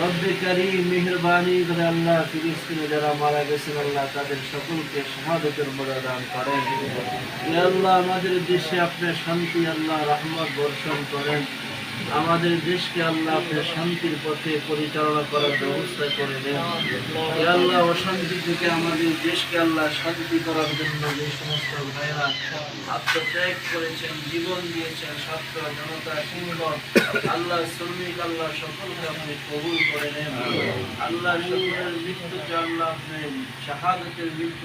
রব্বে কারিম, মেহরবানি করে আল্লাহ, ফিলিস্তিনে যারা মারা গেছেন, আল্লাহ তাদের সকলকে শাহাদতের বলে দান করেন। আল্লাহ, আমাদের দেশে আপনার শান্তি, আল্লাহ, রহমত বর্ষণ করেন। আমাদের দেশকে আল্লাহ আপনার শান্তির পথে পরিচালনা করার ব্যবস্থা করে দেন। আল্লাহ অশান্তি থেকে আমাদের দেশকে আল্লাহ শান্তি করার জন্য যে সমস্ত ভাইরা আত্মত্যাগ করেছেন, জীবন দিয়েছেন ছাত্র জনতা শিক্ষক আল্লাহ শ্রমিক আল্লাহ সকলকে আপনি কবুল করে নেন। আল্লাহ মৃত্যুকে আল্লাহ আপনি শাহাদতের মৃত্যু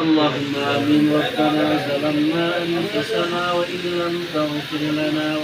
اللهم امين ربنا ظلمنا انفسنا وان لم تغفر لنا